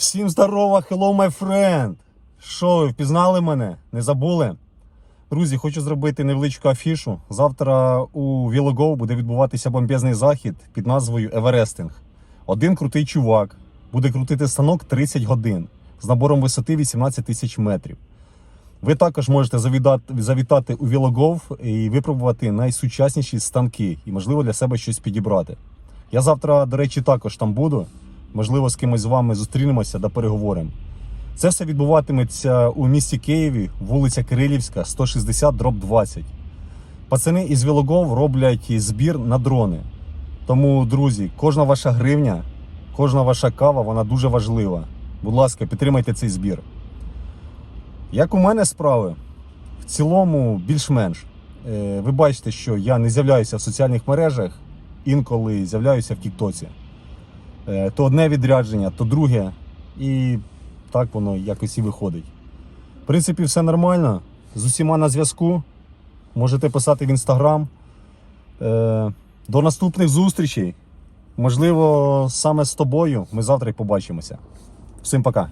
Всім здорова, hello, my friend! Що, ви впізнали мене? Не забули? Друзі, хочу зробити невеличку афішу. Завтра у Вілогов буде відбуватися бомбезний захід під назвою Еверестинг. Один крутий чувак буде крутити станок 30 годин з набором висоти 18 тисяч метрів. Ви також можете завітати у Вілогов і випробувати найсучасніші станки і, можливо, для себе щось підібрати. Я завтра, до речі, також там буду. Можливо, з кимось з вами зустрінемося да переговоримо. Це все відбуватиметься у місті Києві, вулиця Кирилівська, 160 дроб 20. Пацани із Вілогов роблять збір на дрони. Тому, друзі, кожна ваша гривня, кожна ваша кава, вона дуже важлива. Будь ласка, підтримайте цей збір. Як у мене справи? В цілому більш-менш. Е, Ви бачите, що я не з'являюся в соціальних мережах, інколи з'являюся в Тіктоці. Е, То одне відрядження, то друге. І так воно якось і виходить. В принципі, все нормально. З усіма на зв'язку. Можете писати в інстаграм. Е, До наступних зустрічей. Можливо, саме з тобою ми завтра побачимося. Всім пока.